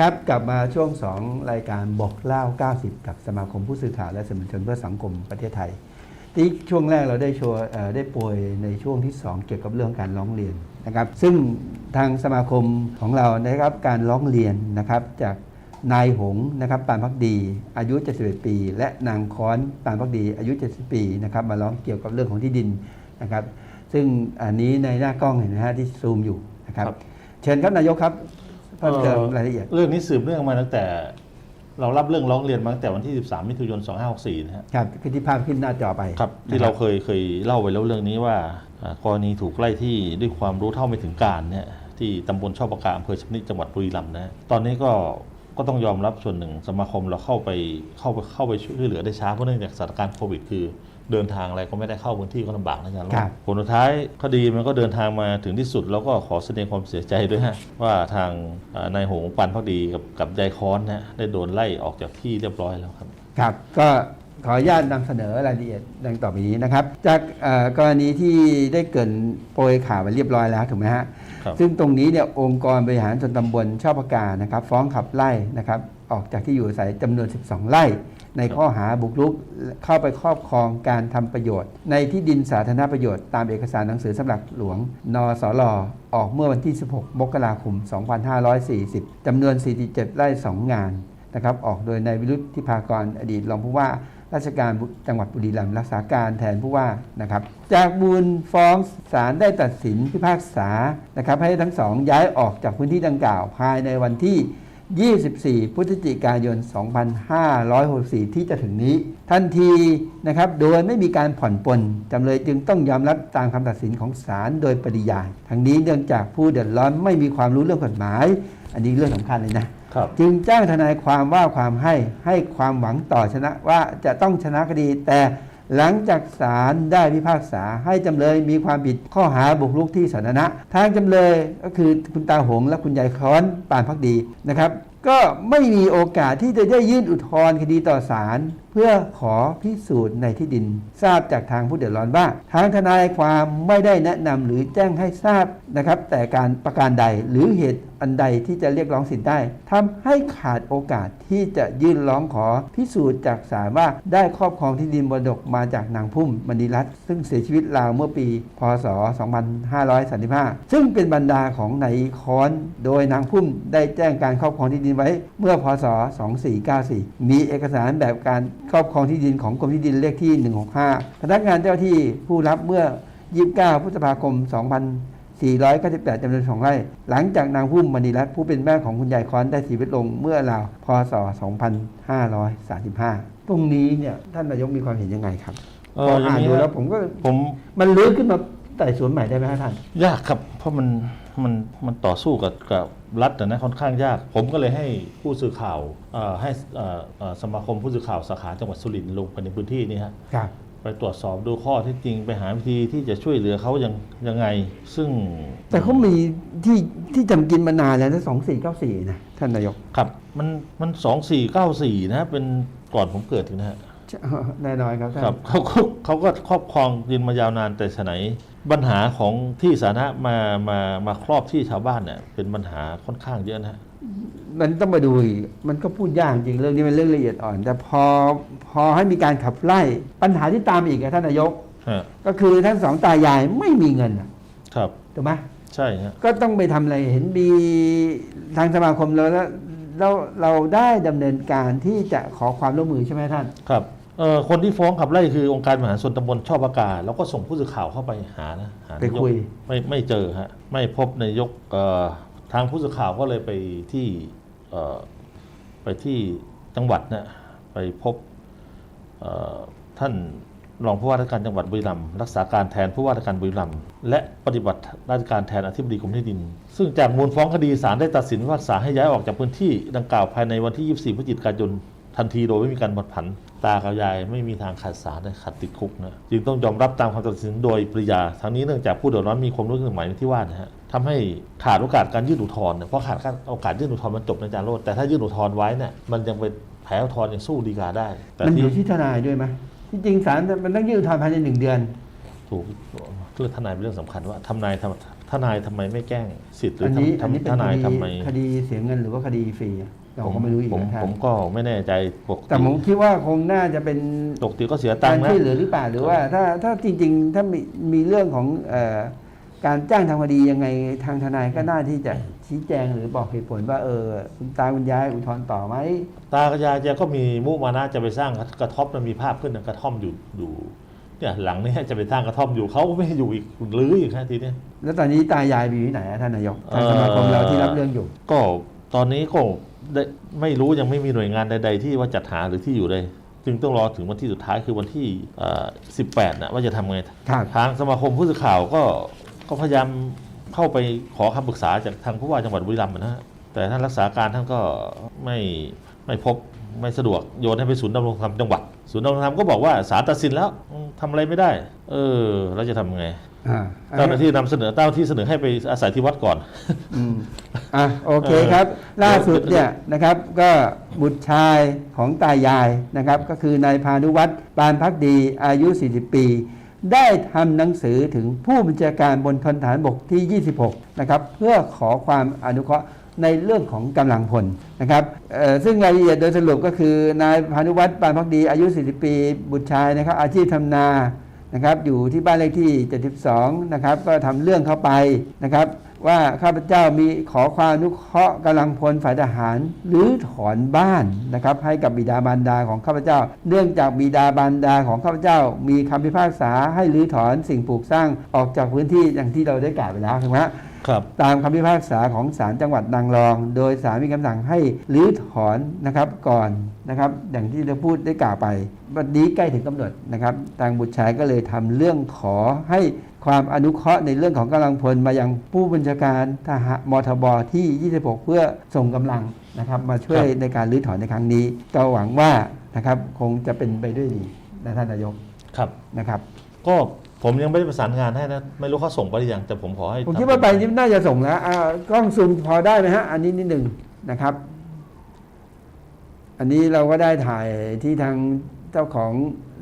ครับกลับมาช่วง 2 รายการบอกเล่า 90 กับสมาคมผู้สื่อข่าวและสื่อมวลชนเพื่อสังคมประเทศไทย ที่ช่วงแรกเราได้โชว์เอ่อได้โปรยในช่วงที่ 2 เกี่ยวกับเรื่องการร้องเรียนนะครับ ซึ่งทางสมาคมของเรานะครับการร้องเรียนนะครับจากนายหงส์นะครับปานพักดี อายุ 71 ปี และนางค้อนปานพักดี อายุ 70 ปีนะครับมาร้องเกี่ยวกับเรื่องของที่ดินนะครับ ซึ่งอันนี้ในหน้ากล้องเห็นไหมฮะที่ซูมอยู่นะครับครับเชิญครับนายกครับเพิ่ มเติมรายละเอียด เรื่องนี้สืบเนื่องมาตั้งแต่ เรารับเรื่องร้องเรียนมาตั้งแต่วันที่ 13 มิถุนายน 2564 นะฮะครับคือที่ภาพขึ้นหน้าจอไปครับ ที่เราเคยเคยเล่าไปแล้วเรื่องนี้ว่าอ่ากรณีถูกไล่ที่ด้วยความรู้เท่าไม่ถึงการเนี่ยที่ตำบลช่อประกาอำเภอชำนิจังหวัดบุรีรัมย์นะฮะตอนนี้ก็ก็ต้องยอมรับส่วนหนึ่งสมาคมเราเข้าไปเข้าไปเข้าไปช่วยเหลือได้ช้าเพราะเนื่องจากสถานการณ์โควิด คือ เดินทางอะไรก็ไม่ได้เข้าพื้นที่ก็ลำบากในการครับผลสุดท้ายคดีมันก็เดินทางมาถึงที่สุด แล้วก็ขอแสดงความเสียใจด้วยฮะว่าทางอ่านายหงส์ปันพักดีกับกับยายค้อนนะได้โดนไล่ออกจากที่เรียบร้อยแล้วครับครับก็ขออนุญาตนำเสนอรายละเอียดดังต่อไปนี้นะครับ จากเอ่อกรณีที่ได้เกรินโปรยข่าวไปเรียบร้อยแล้วถูกไหมฮะครับซึ่งตรงนี้เนี่ยองค์กรบริหารส่วนตำบลชอบประกานะครับ ฟ้องขับไล่นะครับ ออกจากที่อยู่อาศัยจำนวน 12 ไร่ ในข้อหาบุกรุกเข้าไปครอบครองการทำประโยชน์ ในที่ดินสาธารณประโยชน์ตามเอกสารหนังสือสำหรับหลวง นสลออกเมื่อวันที่ 16 มกราคม 2540จำนวน 47 ไร่ 2 งานนะครับออกโดยนายวิรุธทิพากรอดีตรองผู้ว่าราชการจังหวัดบุรีรัมย์รักษาการแทนผู้ว่านะครับ จากมูลฟ้องศาลได้ตัดสินพิพากษานะครับให้ทั้งสองย้ายออกจากพื้นที่ดังกล่าวภายในวันที่ 24 พฤศจิกายน 2564 ที่จะถึงนี้ ทันทีนะครับโดยไม่มีการผ่อนปลนจำเลยจึงต้องยอมรับตามคำตัดสินของศาลโดยปริยายทั้งนี้เนื่องจากผู้เดือดร้อนไม่มีความรู้เรื่องกฎหมาย อันนี้เรื่องสำคัญเลยนะครับจึงจ้างทนายความว่าความให้ให้ความหวังต่อชนะว่าจะต้องชนะคดีแต่ หลังจากศาลได้พิพากษาให้จำเลยมีความผิดข้อหาบุกรุกที่สาธารณะทางจำเลยก็คือคุณตาหงและคุณยายค้อนปานพักดีนะครับ ก็ไม่มีโอกาสที่จะได้ยื่นอุทธรณ์คดีต่อศาลเพื่อขอพิสูจน์ในที่ดิน ทราบจากทางผู้เดือดร้อนว่าทางทนายความไม่ได้แนะนำหรือแจ้งให้ทราบนะครับ แต่การประการใดหรือเหตุอันใดที่จะเรียกร้องสิทธิ์ได้ทำให้ขาดโอกาสที่จะยื่นร้องขอพิสูจน์จากศาลว่าได้ครอบครองที่ดินบนดกมาจากนางพุ่มมณีรัตน์ซึ่งเสียชีวิตราวเมื่อปี พศ 2535 ซึ่งเป็นบรรดาของนายค้อน โดยนางพุ่มได้แจ้งการครอบครองที่ดินไว้เมื่อพศ 2494 มีเอกสารแบบการครอบครองที่ดินของกรมที่ดินเลขที่ 165 พนักงานเจ้าที่ผู้รับเมื่อ 29 พฤษภาคม 2498 จำนวนสองไร่ หลังจากนางพุ่มมณีรัตน์ผู้เป็นแม่ของคุณยายค้อนได้เสียชีวิตลงเมื่อราว พศ 2535 ตรงนี้เนี่ยท่านนายกมีความเห็นยังไงครับเอพอออย่างอ่านนี้ดูนะแล้วผมก็ผมมันลื้อขึ้นมาไต่สวนใหม่ได้ไหมครับท่าน ยากครับเพราะมัน มันมันต่อสู้กับกับรัฐนะนะค่อนข้างยาก ผมก็เลยให้ผู้สื่อข่าวเอ่อให้เอ่อเอ่อสมาคมผู้สื่อข่าวสาขาจังหวัดสุรินทร์ลงไปในพื้นที่นี่ฮะครับไปตรวจสอบดูข้อเที่จริงไปหาวิธีที่จะช่วยเหลือเขายังยังไง ซึ่ง แต่เขามีที่ที่จำกินมานานแล้วนะสองสี่เก้าสี่นะท่านนายกครับ มันมันสองสี่เก้าสี่นะเป็นก่อนผมเกิดถึงนะฮะแน่นอนครับท่านครับเขาเขาเขาก็ครอบครองดินมายาวนานแต่ฉไหน ปัญหาของที่สาธารณะมามามาครอบที่ชาวบ้านเนี่ยเป็นปัญหาค่อนข้างเยอะนะฮะมันต้องมาดูอีกมันก็พูดยากจริงเรื่องนี้เป็นเรื่องละเอียดอ่อน แต่พอพอให้มีการขับไล่ปัญหาที่ตามอีกอะท่านนายกฮะก็คือทั้งสองตายายไม่มีเงินอะครับถูกไหมใช่ฮะก็ต้องไปทำอะไรเห็นมีทางสมาคมเราแล้วเราเราได้ดำเนินการที่จะขอความร่วมมือใช่ไหมท่านครับเอ่อ คนที่ฟ้องขับไล่คือองค์การบริหารส่วนตำบลชอบประกาศ แล้วก็ส่งผู้สื่อข่าวเข้าไปหานะหาไปนายกคุยไม่ไม่เจอฮะไม่พบนายกเอ่อทางผู้สื่อข่าวก็เลยไปที่เอ่อไปที่จังหวัดนะไปพบเอ่อท่านรองผู้ว่าราชการจังหวัดบุรีรัมย์รักษาการแทนผู้ว่าราชการบุรีรัมย์และปฏิบัติราชการแทนอธิบดีกรมที่ดิน ซึ่งจากมูลฟ้องคดีศาลได้ตัดสินพิพากษาให้ย้ายออกจากพื้นที่ดังกล่าวภายในวันที่ 24 พฤศจิกายนทันทีโดยไม่มีการผัดผัน ตากับยายไม่มีทางขาดสารและขาดติดคุกนะจึงต้องยอมรับตามคำตัดสินโดยปริยา ทั้งนี้เนื่องจากผู้เดือดร้อนมีความรู้เรื่องหมายที่ว่านะฮะทำให้ขาดโอกาสการยื่นอุทธรณ์เนี่ยเพราะขาดโอกาสยื่นอุทธรณ์มันจบในจารโลดแต่ถ้ายื่นอุทธรณ์ไว้เนี่ยมันยังเป็นแผลอุทธรณ์ยังสู้ดีกาได้แต่มันอที่ยู่ที่ทนายด้วยไหมที่จริงศาลมันต้องยื่นอุทธรณ์ภายในหนึ่งเดือน ถูกเรื่องทนายเป็นเรื่องสำคัญว่าทนายทำทนายทำไมไม่แจ้งสิทธิ์หรืออันนี้ทำอันนี้ทำเป็ทนนาคยดีทำไมคดีเสียเงินหรือว่าคดีฟรีอะ เราก็ไม่รู้อีกผมนะท่านผมก็ไม่แน่ใจปกแต่ติผมคิดว่าคงน่าจะเป็นปกติก็เสียตักางรค์นะช่วยเหลือหรือเปล่าหรือว่า ถ้าถ้าจริง ๆ ถ้ามีมีเรื่องของเอ่อการจ้างทำคดียังไงทางทนายก็น่าที่จะชี้แจงหรือบอกเหตุผลว่าเออคุณตาคุณยายอุทธรณ์ต่อไหมตากับยายแกก็มีมุมานะจะไปสร้างกระท่อมมันมีภาพขึ้นนะกระท่อมอยู่อยู่เนี่ยหลังเนี้จะไปสร้างกระท่อมอยู่เขาก็ไม่ให้อยู่อีกหรืออีกนะทีเนี้ยแล้วตอนนี้ตายายไปอยู่ที่ไหนอะท่านนายกทางสมาคมเอ่อเราที่รับเรื่องอยู่ ก็ตอนนี้ก็ ได้ไม่รู้ยังไม่มีหน่วยงานใดๆที่ว่าจัดหาหรือที่อยู่เลย จึงต้องรอถึงวันที่สุดท้ายคือวันที่เอ่อ18 นะว่าจะทำไงครับทางสมาคมผู้สื่อข่าวก็ก็พยายามเข้าไปขอคำปรึกษาจากทางผู้ว่าจังหวัดบุรีรัมย์นะฮะแต่ท่านรักษาการท่านก็ไม่ไม่พบไม่สะดวกโยนให้ไปศูนย์ดำรงธรรมจังหวัด ศูนย์ดำรงธรรมก็บอกว่าศาลตัดสินแล้วอืมทำอะไรไม่ได้ เออ แล้วจะทำไงอ่า เจ้าหน้าที่นำเสนอเจ้าหน้าที่เสนอให้ไปอาศัยที่วัดก่อน อืมอะโอเคครับ ล่าสุดเนี่ยนะครับก็บุตรชายของตายายนะครับ ก็คือนายพานุวัฒน์ปานพักดีอายุ 40 ปี ได้ทำหนังสือถึงผู้บัญชาการบนทนฐานบกที่ 26 นะครับ เพื่อขอความอนุเคราะห์ในเรื่องของกำลังพลนะครับเอ่อซึ่งรายละเอียดโดยสรุปก็คือนายพานุวัฒน์ปานพักดีอายุ 40 ปี บุตรชายนะครับอาชีพทำนา นะครับอยู่ที่บ้านเลขที่ 72 นะครับก็ทำเรื่องเข้าไปนะครับว่าข้าพเจ้ามีขอความอนุเคราะห์กำลังพลฝ่ายทหารหรือถอนบ้านนะครับให้กับบิดาบารดาของข้าพเจ้า เนื่องจากบิดาบารดาของข้าพเจ้า มีคำพิพากษาให้รื้อถอนสิ่งปลูกสร้างออกจากพื้นที่อย่างที่เราได้กล่าวไปแล้วถูกไหม ตามคำพิพากษาของศาลจังหวัดนางรอง โดยศาลมีคำสั่งให้รื้อถอนนะครับก่อนนะครับ อย่างที่เราพูดได้กล่าวไป วันนี้ใกล้ถึงกำหนดนะครับทางบุตรชายก็เลยทำเรื่องขอให้ความอนุเคราะห์ในเรื่องของกำลังพลมายังผู้บัญชาการทหารมทบที่ 26 เพื่อส่งกำลังนะครับ มาช่วยครับในการรื้อถอนในครั้งนี้ ก็หวังว่านะครับคงจะเป็นไปด้วยดีนะท่านนายกครับนะครับ ก็ ผมยังไม่ได้ประสานงานให้นะ ไม่รู้เขาส่งไปหรือยังแต่ผมขอให้ผมคิดว่าไปนี่น่าจะส่งแล้วอ่ากล้องซูมพอได้ไหมฮะ อันนี้นิดหนึ่งนะครับ อันนี้เราก็ได้ถ่ายที่ทางเจ้าของ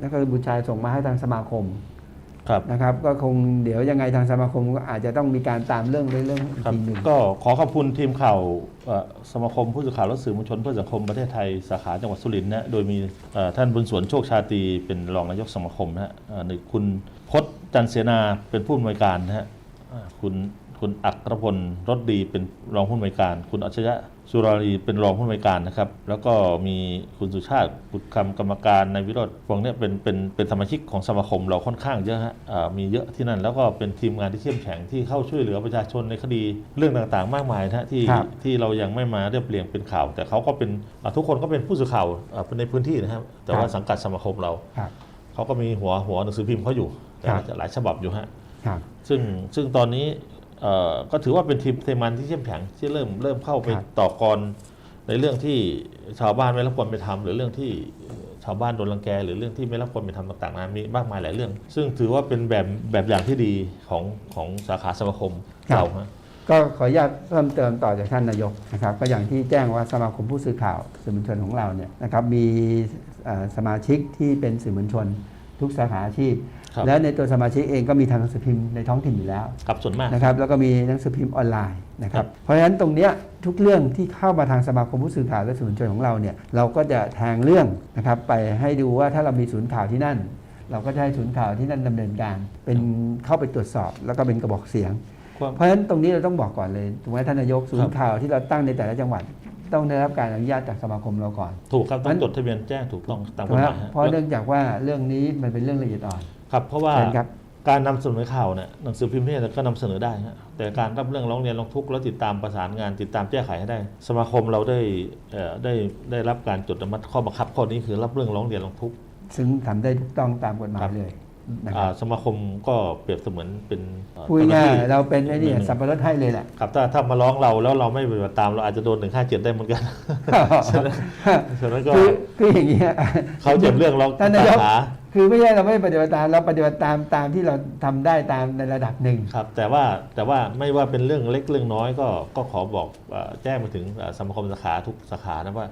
แล้วก็บุตรชายส่งมาให้ทางสมาคมครับ นะครับก็คงเดี๋ยวยังไงทางสมาคมก็อาจจะต้องมีการตามเรื่องเรื่องอีกครับทีหนึ่งก็ขอขอบคุณทีมข่าวเอ่อสมาคมผู้สื่อข่าวและสื่อมวลชนเพื่อสังคมประเทศไทยสาขาจังหวัดสุรินทร์นะโดยมีเอ่อท่านบุญสวนโชคชาตรีเป็นรองนายกสมาคมนะฮะเอ่อหนึ่งคุณพจน์จันทร์เสนาเป็นผู้อำนวยการนะฮะอ่าคุณ คุณอัครพลรถดีเป็นรองผู้อำนวยการ คุณอัจฉริยะสุรารีเป็นรองผู้อำนวยการนะครับ แล้วก็มีคุณสุชาติบุตรคำกรรมการในายวิโรธพวกเนี้ยเป็นเป็นเป็นสมาชิกของสมาคมเราค่อนข้างเยอะฮะอ่ามีเยอะที่นั่น แล้วก็เป็นทีมงานที่เข้มแข็งที่เข้าช่วยเหลือประชาชนในคดีเรื่องต่างๆ มากมายนะฮะที่ครับที่เรายังไม่มาเรียบเรียงเป็นข่าว แต่เขาก็เป็นอ่าทุกคนก็เป็นผู้สื่อข่าวอ่าในพื้นที่นะครับแต่ว่าสังกัดสมาคมเราครับเขาก็มีหัวหัวหนังสือพิมพ์เขาอยู่แต่ครับหลายฉบับอยู่ฮะครับซึ่งซึ่งตอนนี้เอ่อ ก็ถือว่าเป็นทีมเทมันที่เข้มแข็งที่เริ่มเริ่มเข้าไปครับ ต่อกรในเรื่องที่ชาวบ้านไม่รับความเป็นธรรมหรือเรื่องที่ชาวบ้านโดนรังแก หรือเรื่องที่ไม่รับความเป็นธรรมต่างๆนั้นมีมากมายหลายเรื่อง ซึ่งถือว่าเป็นแบบแบบอย่างที่ดีของของสาขาสมาคมเราฮะ ก็ขออนุญาตเพิ่มเติมต่อจากท่านนายกนะครับก็อย่างที่แจ้งว่าสมาคมผู้สื่อข่าวสื่อมวลชนของเราเนี่ยนะครับมีเอ่อสมาชิกที่เป็นสื่อมวลชน ทุกสาขาอาชีพ ครับ และในตัวสมาชิกเองก็มีทางหนังสือพิมพ์ในท้องถิ่นอยู่แล้วกับส่วนมาก นะครับแล้วก็มีหนังสือพิมพ์ออนไลน์นะคครัรับบเพราะฉะนั้นตรงเนี้ยทุกเรื่องที่เข้ามาทางสมาคมผู้สื่อข่าวและสื่อมวลชนของเราเนี่ยเราก็จะแทงเรื่องนะครับไปให้ดูว่าถ้าเรามีศูนย์ข่าวที่นั่น เราก็จะให้ศูนย์ข่าวที่นั่นดำเนินการ เป็นเข้าไปตรวจสอบ แล้วก็เป็นกระบอกเสียง ความ เพราะฉะนั้นตรงนี้เราต้องบอกก่อนเลยถูกไหมท่านนายกศูนย์ข่าวที่เราตั้งในแต่ละจังหวัด ต้องได้รับการอนุญาตจากสมาคมเราก่อน ถูกครับต้มัองนจดทะเบียนแจ้งถูกต้องตามกถูกฎไหมหมายฮะเพราะเนื่องจากว่าเรื่องนี้มันเป็นเรื่องละเอียดอ่อนครับเพราะว่าเชิญครับการนำเสนอข่าวเนี่ยหนังสือพิมพ์เนี่ยก็นำเสนอได้ฮะแต่การรับเรื่องร้องเรียนร้องทุกข์แล้วติดตามประสานงานติดตามแก้ไขให้ได้ สมาคมเราได้เอ่อได้ได้รับการจดอนุมัติข้อบังคับข้อนี้คือรับเรื่องร้องเรียนร้องทุกข์ซึ่งทำได้ถูกต้องตามกฎหมาครัยบเลย นะคอ่ารับสมาคมก็เปรียบเสมือนเป็นเอ่อพูดง่ายจ้หน้ที่ๆเราเป็นไอ้นี่หนึ่งสับปะรดให้เลยแหละครับถ้าถ้ามาร้องเราแล้วเราไม่ปฏิบัติตามเราอาจจะโดนหนึ่งห้าเจ็ดได้เหมือนกันฉะนั้นฉะนั้นก็คือคืออย่างเงี้ยเขาเจ็บเรื่องร้องท่านนายกสาขาคือไม่ใช่เราไม่ปฏิบัติตามเราปฏิบัติตามตามที่เราทำได้ตามในระดับหนึ่งครับ แต่ว่าแต่ว่าไม่ว่าเป็นเรื่องเล็กเรื่องน้อยก็ก็ขอบอกเอ่อแจ้งไปถึงเอ่อสมาคมสาขาทุกสาขานะว่า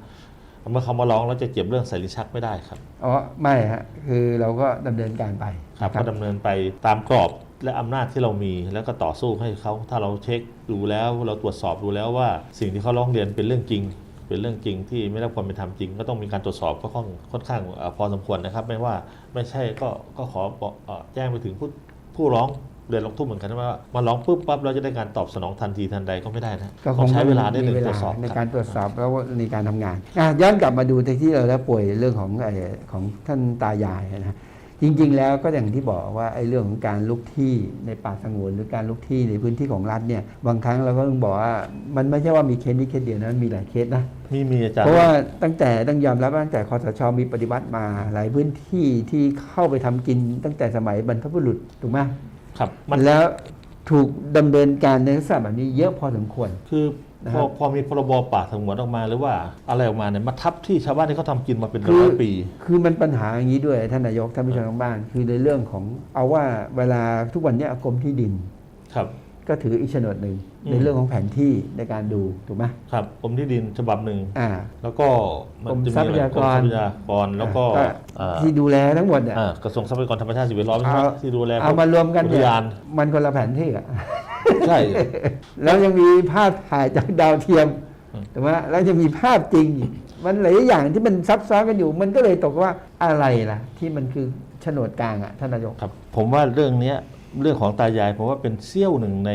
เมื่อเขามาร้องแล้วจะเจ็บเรื่องใส่ลิ้นชักไม่ได้ครับอ๋อไม่ฮะคือเราก็ดำเนินการไปครับนะก็ดำเนินไปตามกรอบและอำนาจที่เรามีแล้วก็ต่อสู้ให้เขาถ้าเราเช็คดูแล้วเราตรวจสอบดูแล้วว่า สิ่งที่เขาร้องเรียนเป็นเรื่องจริง เป็นเรื่องจริงที่ไม่ได้รับความเป็นธรรมจริง ก็ต้องมีการตรวจสอบก็ค่อนค่อนข้างเอ่อพอสมควรนะครับ ไม่ว่าไม่ใช่ก็ก็ขอบอกเอ่อแจ้งไปถึงผู้ผู้ร้อง เรียนร้องทุกข์เหมือนกันว่ามาร้องปุ๊บปั๊บเราจะได้การตอบสนองทันทีทันใดก็ไม่ได้นะก็คต้องงใช้เวลาได้หนึ่งมีตรวจสอบในคการับรตรวจสอบแล้วในการทำงานอะย้อนกลับมาดูที่เราได้ป่วยเรื่องของไอ้ของท่านตายายนะจริง ๆ แล้วก็อย่างที่บอกว่าไอ้เรื่องของการลุกที่ในป่าสงวนหรือการลุกที่ในพื้นที่ของรัฐเนี่ยบางครั้งเราก็ต้องบอกว่ามันไม่ใช่ว่ามีเคสนี้เคสเดียวนะมันมีหลายเคสนะมีมีอาจารย์เพราะว่าตั้งแต่ต้องยอมรับว่าตั้งแต่คอสชมีปฏิวัติมาหลายพื้นที่ที่เข้าไปทำกินตั้งแต่สมัยบรรพบุรุษถูกไหม ครับมันแล้วถูกดำเนินการในลักษณะแบบนี้เยอะพอสมควร คือนะพครัอบพอมีพรบป่าสงวนออกมาหรือว่าอะไรออกมาเนี่ยมาทับที่ชาวบ้านที่เขาทำกินมาเป็นคือร้อยปี คือมันปัญหาอย่างนี้ด้วยท่านนายกท่านผู้ชมทางบ้าน คือในเรื่องของเอาว่าเวลาทุกวันเนี้ยกรมที่ดินครับ ก็ถืออีกโฉนดหนึ่งอืม ในเรื่องของแผนที่ในการดูถูกไหมครับกรมที่ดินฉบับหนึ่งอ่า แล้วก็มันกรมจะมีทรัพยากรกรมทรัพยากรแล้วก็อ่าอ่าที่ดูแลทั้งหมดเนี่ยอ่ากระทรวงทรัพยากรธรรมชาติสิ่งแวดล้อมใช่ไหมเอาที่ดูแลเอามารวมกันอุทเนี่ยยานมันคนละแผนที่อะใช่ แล้วยังมีภาพถ่ายจากดาวเทียมอืมถูกไหมแล้วจะมีภาพจริงอีกมันหลายอย่างที่มันซับซ้อนกันอยู่ มันก็เลยตกว่าอะไรล่ะ ที่มันคือโฉนดกลางอะท่านนายกครับ ผมว่าเรื่องเนี้ยเรื่องของตายายผมว่าเป็นเสี้ยวหนึ่งใน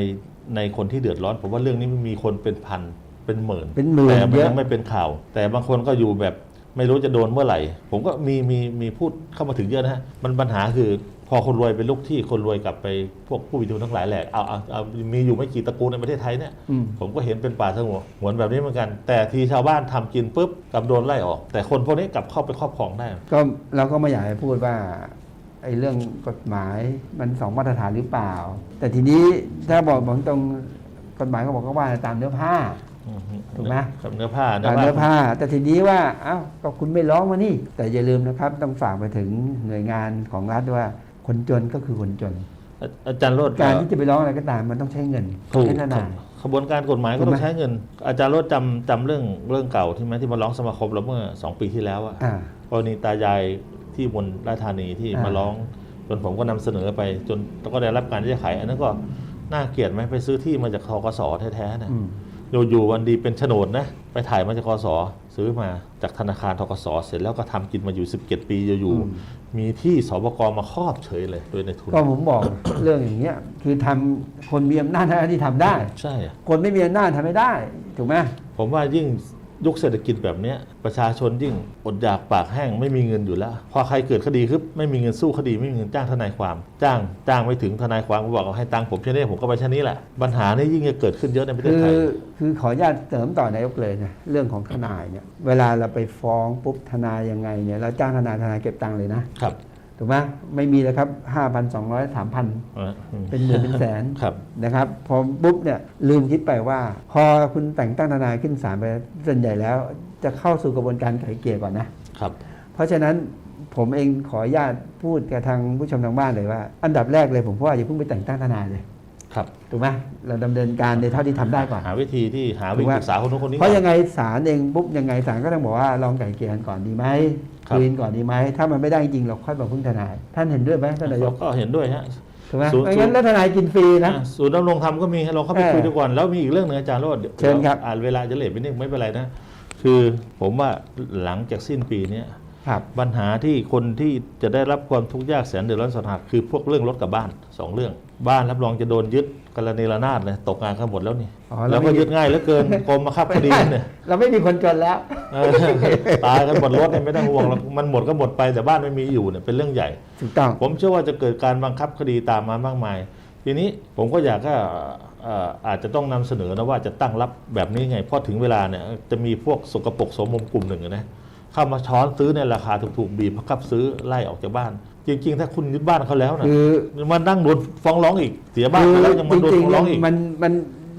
ในคนที่เดือดร้อน ผมว่าเรื่องนี้มันมีคนเป็นพันเป็นหมื่นเป็นหมื่นแต่มันเยอะ ยังไม่เป็นข่าว แต่บางคนก็อยู่แบบไม่รู้จะโดนเมื่อไหร่ ผมก็มีมีมีพูดเข้ามาถึงเยอะนะฮะมันปัญหาคือพอคนรวยเป็นลูกที่คนรวยกลับไปพวกผู้มีทุนทั้งหลายแหละเอาเอาเอามีอยู่ไม่กี่ตระกูลในประเทศไทยเนี่ย อืม ผมก็เห็นเป็นป่าสงวนเหมือนแบบนี้เหมือนกัน แต่ทีชาวบ้านทำกินปุ๊บกลับโดนไล่ออก แต่คนพวกนี้กลับเข้าไปครอบครองได้ ก็เราก็ไม่อยากให้พูดว่า ไอ้เรื่องกฎหมายมันสองมาตรฐานหรือเปล่า แต่ทีนี้ถ้าบอกบอกตรงกฎหมายก็บอกก็ว่าตามเนื้อผ้าถูกไหมครับเนื้อผ้าตามเนื้อผ้า แต่ทีนี้ว่าเอ้าก็คุณไม่ร้องมานี่ แต่อย่าลืมนะครับ ต้องฝากไปถึงหน่วยงานของรัฐว่าคนจนก็คือคนจน อาอาจารย์โรดการที่จะไปร้องอะไรก็ตามมันต้องใช้เงินถูกใช้ทนายขบวนการกฎหมายก็ถูกต้ไหมองใช้เงิน อาจารย์โรดจำจำเรื่องเรื่องเก่าที่ไหมที่มาร้องสมาคมเราเมื่อสองปีที่แล้วอะอ่ากรณีตายาย ที่บนราชธานีที่อ่ามมาร้อง จนผมก็นำเสนอไป จนก็ได้รับการแก้ไข อันนั้นก็น่าเกลียดไหมไปซื้อที่มาจากทกสแท้ๆนะอืมอยู่ๆวันดีเป็นโฉนดนะไปถ่ายมาจากกสซื้อมาจากธนาคารทกสเสร็จแล้วก็ทำกินมาอยู่ 17 ปีอยู่อืมๆมีที่สบกมาครอบเฉยเลยโดยในทุนก็ผมบอกเรื่องอย่างเงี้ยคือทำคนมีอำนาจเท่านั้นที่ทำได้ ใช่อะคนไม่มีอำนาจทำไม่ได้ถูกไหมผมว่ายิ่ง ยุคเศรษฐกิจแบบเนี้ยประชาชนยิ่งอดอยากปากแห้งไม่มีเงินอยู่แล้ว พอใครเกิดคดีคือไม่มีเงินสู้คดีไม่มีเงินจ้างทนายความจ้างจ้างไม่ถึงทนายความก็บอกเอาให้ตังค์ผมแค่นี้ผมก็ไปแค่นี้แหละ ปัญหานี้ยิ่งจะเกิดขึ้นเยอะในประเทคืศอไทยคือขออนุญาตเสริมต่อนายกเลยนะเรื่องของทนายเนี่ยเวลาเราไปฟ้องปุ๊บทนายยังไงเนี่ยเราจ้างทนายทนายเก็บตังค์เลยนะครับ ถูกไหมไม่มีเลยครับห้าพันสองร้อยสามพันเอออืมเป็นหมื่นเป็นแสนครับนะครับพอปุ๊บเนี่ยลืมคิดไปว่า พอคุณแต่งตั้งทนายขึ้นศาลไปส่วนใหญ่แล้ว จะเข้าสู่กระบวนการไกล่เกลี่ยก่อนนะครับ เพราะฉะนั้นผมเองขออนุญาตพูดกับทางผู้ชมทางบ้านเลยว่า อันดับแรกเลยผมว่าอย่าเพิ่งไปแต่งตั้งทนายเลย ครับถูกไหมเราดำเนินการในเท่าที่ทำได้ก่อนหาวิธีที่หาวิถูกไหมปรึกษาคนนู้นคนนี้เพราะก่อนยังไงศาลเองปุ๊บยังไงศาลก็ต้องบอกว่าลองไกล่เกลี่ยกันก่อนดีไหมครับคืนก่อนดีไหมถ้ามันไม่ได้จริงเราค่อยมาพึ่งทนาย ท่านเห็นด้วยไหมท่านนายกก็เห็นด้วยฮะถูกไหมศูนย์ไม่งั้นแล้วทนายกินฟรีนะอะศูนย์ดำรงธรรมก็มีให้เราเข้าไปเออคุยดูก่อนแล้วมีอีกเรื่องหนึ่งอาจารย์โรดดี๋ยวเชิญครับอ่านเวลาจะเลทไปนิดไม่เป็นไรนะคือผมว่าหลังจากสิ้นปีเนี้ยครับปัญหาที่คนที่จะได้รับความทุกข์ยากแสนเดือดร้อนสาหัสคือพวกเรื่องรถกับบ้านสองเรื่อง บ้านรับรองจะโดนยึดกรณีระนาดเลยตกงานกันหมดแล้วนี่อ๋อแล้วก็ไม่ ยึดง่ายเหลือเกินกรมมาคับคดีเนี่ยเราไม่มีคนจนแล้ว เออตายกันหมดรถเนี่ยไม่ต้องห่วงหรอกมันหมดก็หมดไปแต่บ้านไม่มีอยู่เนี่ยเป็นเรื่องใหญ่ ถูกต้อง ผมเชื่อว่าจะเกิดการบังคับคดีตามมามากมาย ทีนี้ผมก็อยากก็เอ่ออาจจะต้องนำเสนอนะว่าจะตั้งรับแบบนี้ไงเพราะถึงเวลาเนี่ยจะมีพวกสกปรกโสมมกลุ่มหนึ่งนะเข้ามาช้อนซื้อในราคาถูกๆบีบบังคับซื้อไล่ออกจากบ้าน จริงๆ ถ้าคุณยึดบ้านเขาแล้วนะคือมันนั่งโดนฟ้องร้องอีก เสียบ้านไปแล้วยังจมาโดนริงฟ้องๆร้แล้อวงอีกมันมัน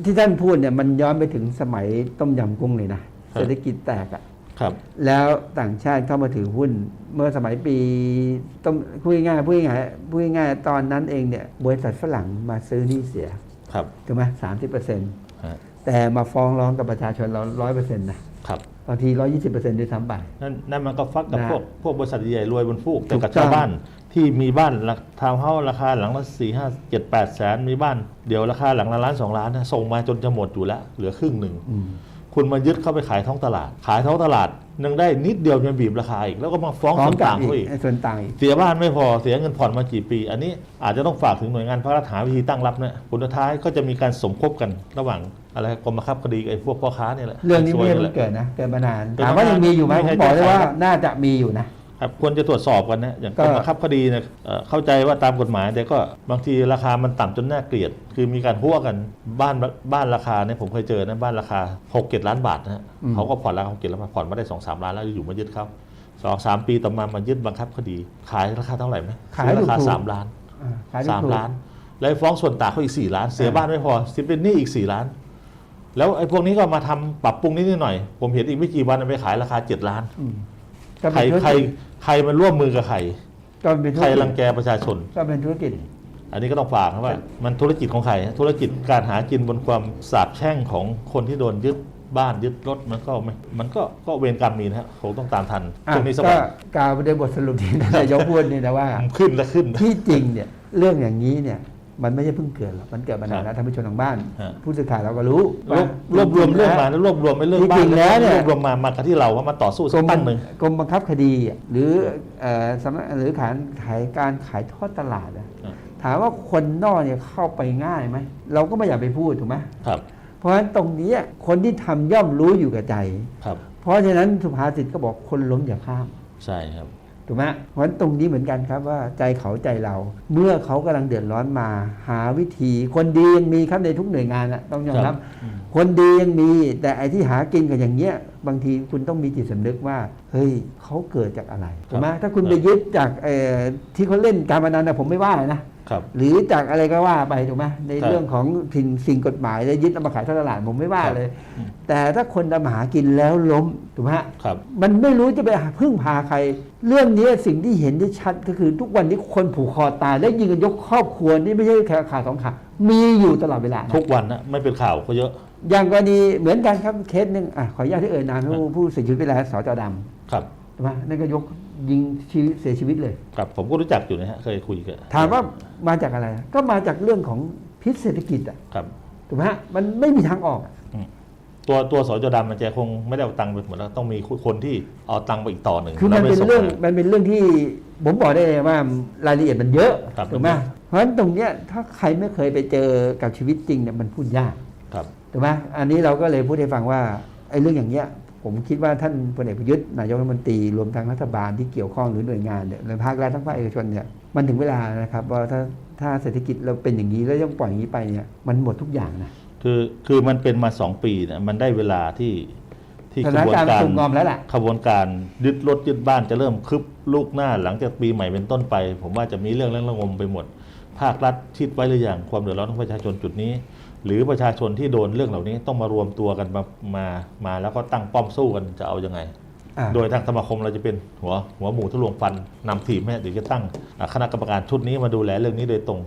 ที่ท่านพูดเนี่ยมันย้อนไปถึงสมัยต้มยำกุ้งเลยนะครับเศรษฐกิจแตกอะครับ แล้วต่างชาติเข้ามาถือหุ้น เมื่อสมัยปีต้มพูดง่ายๆพูดง่ายๆพูดง่ายๆตอนนั้นเองเนี่ยบริษัทฝรั่งมาซื้อนี่เสียครับถูกไหมสามสิบเปอร์เซ็นต์ฮะแต่มาฟ้องร้องกับประชาชนเราร้อยเปอร์เซ็นต์นะครับ บางที 120%ด้วยซ้ำไป นั่นนั่นมันก็ฟักกับนะพวกพวกบริษัทใหญ่รวยบนฟูกแต่ถูกกับต้อง ชาวบ้านที่มีบ้านราทาวน์เฮาส์ราคาหลังละสี่ห้าเจ็ดแปดแสนมีบ้าน เดี๋ยวราคาหลังละล้านสองล้านนะส่งมาจนจะหมดอยู่แล้ว เหลือครึ่งหนึ่ง อืม คุณมายึดเข้าไปขายท้องตลาด ขายท้องตลาดยังได้นิดเดียวยังบีบราคาอีกแล้วก็มาฟ้องพร้อส่มวนกับต่างอีกเขาอีกไอ้ส่วนต่างอีกเสียบ้านไม่พอเสียเงินผ่อนมากี่ปี อันนี้อาจจะต้องฝากถึงหน่วยงานภาครัฐหาวิธีตั้งรับนะผลสุดท้ายก็จะมีการสมคบกันระหว่างอะไรกรมบังคับคดีกับไอ้พวกพ่อค้าเนี่ยแหละเรื่องนี้ไม่ซวยใช่แหเพิ่ละงเกิดนะเกิดมานานเกิดถามว่ามายังมีอยู่ไหมไม่ผมใช่บอกเลยว่าแก้ไขน่าจะมีอยู่นะ ครับควรจะตรวจสอบกันนะอย่างก็กรมบังคับคดีเนี่ยเอ่อเข้าใจว่าตามกฎหมาย แต่ก็บางทีราคามันต่ำจนน่าเกลียด คือมีการหัวกันบ้านบ้านราคาเนี่ยผมเคยเจอนะบ้านราคา6กเจ็ดล้านบาทนะฮะเขาก็ผ่อนราคาหกเจ็ดล้านบาทผ่อนมาได้สองสามล้านแล้วอยู่มายึดเขาสองสามปีต่อมามายึดบังคับคดี ขายราคาเท่าไหร่ไหมขายซื้อราคาถูกๆสามล้านอ่าขายสามถูกล้าน แล้วฟ้องส่วนต่างเขาอีกสี่ล้าน เสียอ่าบ้านไม่พอสิเป็นหนี้อีกสี่ล้าน แล้วไอ้พวกนี้ก็มาทำปรับปรุงนิดหน่อย ผมเห็นอีกไม่กี่วันเอาไปขายราคาเจ็ดล้านอืม ก็ใครเป็นธุรใครกิจใครมันร่วมมือกับใคร ก็เป็นธุใครรกิจรังแกประชาชน ก็เป็นธุรกิจ อันนี้ก็ต้องฝากนะว่า มันธุรกิจของใครธุรกิจการหากินบนความสาบแช่งของคนที่โดนยึดบ้านยึดรถมันก็ไม่มันก็ก็เวรกรรมมีนะฮะคงต้องตามทันอะช่วงนี้สก็วรรค์กล่าวไปด้วยบทสรุปที่นายกพูดนี่นะว่า ขึ้นและขึ้น ที่จริงเนี่ยเรื่องอย่างนี้เนี่ย มันไม่ใช่เพิ่งเกิดหรอกมันเกิดมานานครับแล้วท่านผู้ชมทางบ้าน ฮะ ผู้สื่อข่าวเราก็รู้รวบรวบรวมเรื่องมาแล้วรวบรวมไปเรื่องบ้าจรินงๆแล้วเนี่ย รวบรวมมามากับที่เราว่ามาต่อสู้กสัรกมตั้งหนึ่ง กรมบังคับคดีอะหรือเอ่อสำนักหรือขายขายการขายทอดตลาดอะครับ ถามว่าคนนอกเนี่ยเข้าไปง่ายไหมเราก็ไม่อยากไปพูดถูกไหมครับเพราะฉะนั้นตรงเนี้ยคนที่ทำย่อมรู้อยู่กับใจ ครับ เพราะฉะนั้นสุภาษิตก็บอกคนล้มอย่าข้าม ใช่ครับ ถูกไหมเพราะฉะนั้นตรงนี้เหมือนกันครับว่าใจเขาใจเรา เมื่อเขากำลังเดือดร้อนมา หาวิธี คนดียังมีครับในทุกหน่วยงานอะต้องยอมครัรับบอืมคนดียังมี แต่ไอ้ที่หากินกันอย่างเงี้ยบางทีคุณต้องมีจิตสำนึกว่า เฮ้ยเขาเกิดจากอะไรถูกไหมถ้าคุณไปยึดจากเอ่อที่เขาเล่นการพนันนะผมไม่ว่านะครับ หรือจากอะไรก็ว่าไปถูกไหมในครับเรื่องของสิ่งสิ่งกฎหมายแล้วยึดเอามาขายท่อตลาดผมไม่ว่าครับเลยอืมแต่ถ้าคนทำหากินแล้วล้มถูกไหมฮะครับมันไม่รู้จะไปพึ่งพาใคร เรื่องนี้สิ่งที่เห็นได้ชัดก็คือทุกวันนี้คนผูกคอตายและยิงกันยกครอบครัวนี่ไม่ใช่แค่ข่าวสองข่าวมีอยู่ตลอดเวลานะทุกวันนะไม่เป็นข่าวก็เยอะ อย่างกรณีเหมือนกันครับเคสหนึ่งอะขออนุญาตที่เอ่ยนามผู้ผู้เสียชีวิตไปแล้วสจดครับำถูกไหมนั่นก็ยก ยิงชีวิตเสียชีวิตเลยครับผมก็รู้จักอยู่นะฮะเคยคุยกันถามว่ามาจากอะไร ก็มาจากเรื่องของพิษเศรษฐกิจอะครับถูกไหมฮะมันไม่มีทางออกอะตัวตัวสจดำมันจะคงไม่ได้เอาตังค์ไปหมดแล้วต้องมีคนที่เอาตังค์ไปอีกต่อหนึ่งคือมันแล้วเป็นไส่เรื่องมามันเป็นเรื่องที่ผมบอกได้เลยว่ารายละเอียดมันเยอะครับถูกไหมเพราะฉะนั้นตรงเนี้ยถ้าใครไม่เคยไปเจอกับชีวิตจริงเนี่ยมันพูดยากครับถูกไหมอันนี้เราก็เลยพูดให้ฟังว่าไอ้เรื่องอย่างเงี้ย ผมคิดว่าท่านพลเอกประยุทธ์นายกรัฐมนตรีรวมทั้งรัฐบาลที่เกี่ยวข้องหรือหน่วยงานเนี่ยในภาครัฐทั้งภาคเอกชนเนี่ยมันถึงเวลานะครับว่าถ้าถ้าเศรษฐกิจเราเป็นอย่างนี้แล้วยังปล่อยอย่างนี้ไปเนี่ยมันหมดทุกอย่างนะคือคือมันเป็นมาสองปีเนี่ยมันได้เวลาที่ที่สขถานบวนการณ์มันการสุกงอมแล้วล่ะขบวนการยึดรถยึดบ้านจะเริ่มคืบลูกหน้าหลังจากปีใหม่เป็นต้นไป ผมว่าจะมีเรื่องเรื่องระงมไปหมด ภาครัฐคิดไว้หรือยังความเดือดร้อนของประชาชนจุดนี้ หรือประชาชนที่โดนเรื่องเหล่านี้ต้องมารวมตัวกันมามามาแล้วก็ตั้งป้อมสู้กันจะเอายังไงอ่าโดยทางสมาคมเราจะเป็นหัวหัวหมูทะลวงฟันนำทีมแม่เดี๋ยวจะตั้งอ่าคณะกรรมการชุดนี้มาดูแลเรื่องนี้โดยตรง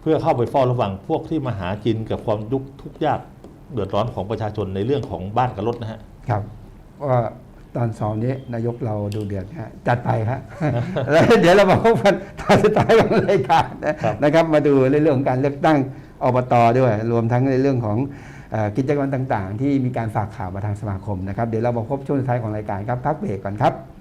เพื่อเข้าไปเฝ้าระวังพวกที่มาหากินกับความยุกทุกข์ยากเดือดร้อนของประชาชนในเรื่องของบ้านกับรถนะฮะครับว่าตอนสองนี้นายกเราดูเดือดฮะจัดไปครับแล้วเดี๋ยวเรามาพบกันตอนสุดท้ายของรายการนะครับนะครับมาดูในเรื่องของการเลือกตั้ง อบตด้วย รวมทั้งในเรื่องของอกิจกรรมต่าง ๆ ที่มีการฝากข่าวมาทางสมาคมนะครับ เดี๋ยวเรามาพบช่วงสุดท้ายของรายการครับพักเบรกก่อนครับ